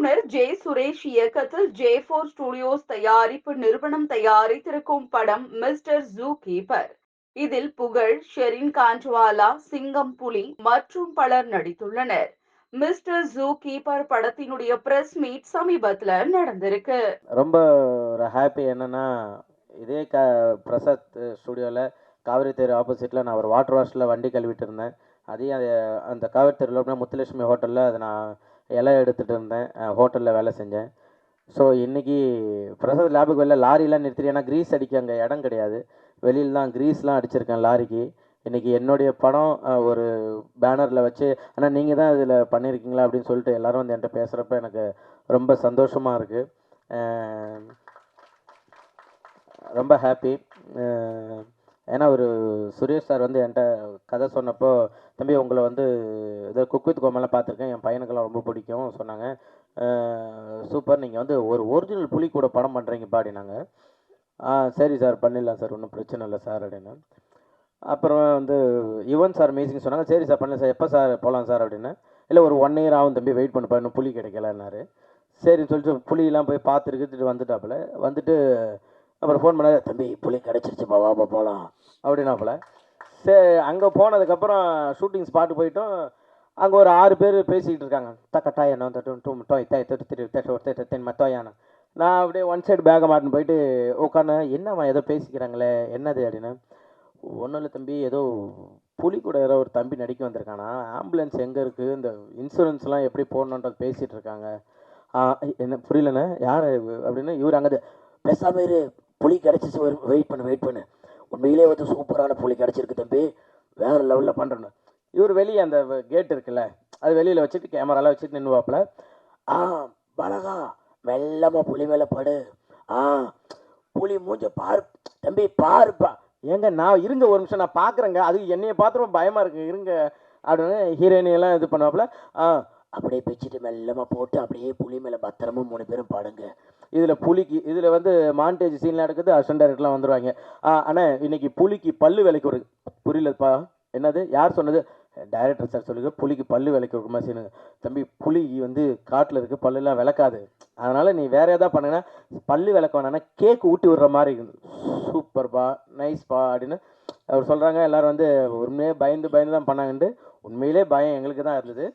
இயக்குனர் ஜே சுரேஷ் இயக்கத்தில் ஜே போர் ஸ்டுடியோஸ் தயாரிப்பு நிறுவனம் தயாரித்திருக்கும் படம் மிஸ்டர் ஜூ கீப்பர் இதில் புகழ் ஷெரின் காஞ்சுவாலா சிங்கம் புலி மற்றும் பலர் நடித்துள்ளனர். மிஸ்டர் ஜூ கீப்பர் படத்தினுடைய பிரஸ் மீட் சமீபத்துல நடந்திருக்கு. ரொம்ப ஒரு ஹாப்பி என்னன்னா இதே க பிரசாத் ஸ்டுடியோவில் காவிரி தெரு ஆப்போசிட்டில் நான் ஒரு வாட்டர் வாஷில் வண்டி கழுவிட்டு இருந்தேன். அதையும் அந்த காவிரி தெருவில் முத்துலட்சுமி ஹோட்டலில் அதை நான் இலை எடுத்துகிட்டு இருந்தேன். ஹோட்டலில் வேலை செஞ்சேன். ஸோ இன்றைக்கி பிரசாத் லேபுக்கு வெளில லாரிலாம் நிறுத்திட்டு ஏன்னா க்ரீஸ் அடிக்க அங்கே இடம் கிடையாது. வெளியில் தான் க்ரீஸ்லாம் அடிச்சிருக்கேன் லாரிக்கு இன்றைக்கி என்னுடைய படம் ஒரு பேனரில் வச்சு ஆனால் நீங்கள் தான் இதில் பண்ணியிருக்கீங்களா அப்படின்னு சொல்லிட்டு எல்லாரும் வந்து என்கிட்ட பேசுகிறப்ப எனக்கு ரொம்ப சந்தோஷமாக இருக்குது ரொம்ப ஹாப்பி ஏன்னா ஒரு சுரேஷ் சார் வந்து என்கிட்ட கதை சொன்னப்போ தம்பி உங்களை வந்து இதை குக் வித் கோமெல்லாம் பார்த்துருக்கேன். என் பையனுக்கெல்லாம் ரொம்ப பிடிக்கும் சொன்னாங்க. சூப்பர். நீங்கள் வந்து ஒரு ஒரிஜினல் புலி கூட படம் பண்ணுறீங்க பாடினாங்க ஆ சரி சார். பண்ணிடலாம் சார். ஒன்றும் பிரச்சனை இல்லை சார் அப்படின்னு அப்புறம் வந்து யுவன் சார் மியூசிக் சொன்னாங்க. சரி சார். பண்ணல சார். எப்போ சார் போகலாம் சார்? அப்படின்னு இல்லை ஒரு ஒன் இயர் ஆகும் தம்பி. வெயிட் பண்ணுப்பா. இன்னும் புலி கிடைக்கலன்னாரு. சரின்னு சொல்லிட்டு புலியெல்லாம் போய் பார்த்துருக்கு வந்துட்டாப்புல. வந்துட்டு அப்புறம் ஃபோன் பண்ணாரு. தம்பி புலி கிடச்சிருச்சுப்பா. வாப்பா போகலாம். அப்படின்னாப்புல சரி அங்கே போனதுக்கப்புறம் ஷூட்டிங் ஸ்பாட்டு போயிட்டோம் அங்கே ஒரு ஆறு பேர் பேசிக்கிட்டு இருக்காங்க தக்க டாயனோ டூ டோய் தாய் தொட்டு திரு தேட்டோ தென் மத்தோயானோ நான் அப்படியே ஒன் சைடு பேக்கை மாட்டின்னு போயிட்டு உட்காந்து என்னம்மா ஏதோ பேசிக்கிறாங்களே என்னது அப்படின்னு ஒன்றும் இல்லை தம்பி ஏதோ புலி கூட ஏதோ ஒரு தம்பி நடிக்க வந்திருக்கானா ஆம்புலன்ஸ் எங்கே இருக்குது இந்த இன்சூரன்ஸ்லாம் எப்படி போடணுன்றது பேசிகிட்டு இருக்காங்க என்ன புரியலண்ணே யார் அப்படின்னு இவர் அங்கே பேசாம இரு புலி கிடச்சிச்சு வெயிட் பண்ணு வெயிட் பண்ணு உண்மையிலே வந்து சூப்பரான புள்ளி கிடச்சிருக்கு தம்பி. வேற லெவலில் பண்ணுறேன்னு இவர் வெளியே அந்த கேட் இருக்குல்ல அது வெளியில் வச்சுட்டு கேமராலாம் வச்சுட்டு நின்றுவாப்புல ஆ பலகா மெல்லமாக புலி மேலே படு. ஆ புலி மூஞ்ச பாரு. தம்பி பாருப்பா. ஏங்க நான் இருங்க ஒரு நிமிஷம் நான் பார்க்குறேங்க அது என்னையை பார்த்து பயமாக இருக்கு. இருங்க. அப்படின்னு ஹீரோயினியெல்லாம் இது பண்ணுவாப்புல. ஆ அப்படியே பிச்சுட்டு மெல்லமாக போட்டு அப்படியே புலி மேலே பத்திரமா மூணு பேரும் பாடுங்க. இதில் புலிக்கு இதில் வந்து மாண்டேஜ் சீன்லாம் எடுக்கிறது அசிஸ்டன்ட் வந்துடுவாங்க ஆனால் ஆ இன்னைக்கு புலிக்கு பல்லு விலைக்கு ஒரு புரியலப்பா. என்னது? யார் சொன்னது? டைரக்டர் சார் சொல்லுங்க புலிக்கு பல்லு விலைக்கு ஒரு மாதிரி சீனுங்க தம்பி புலி வந்து காட்டில் இருக்க பல்லுலாம் விளக்காது. அதனால் நீ வேறு எதாவது பண்ணுங்கன்னா பல்லு விளக்க வேணாம்னா கேக் ஊட்டி விடுற மாதிரி இருக்குது சூப்பர்ப்பா நைஸ்ப்பா அப்படின்னு அவர் சொல்கிறாங்க எல்லாரும் வந்து உண்மையே பயந்து பயந்து தான் பண்ணாங்கன்ட்டு உண்மையிலே பயம் எங்களுக்கு தான் இருந்தது.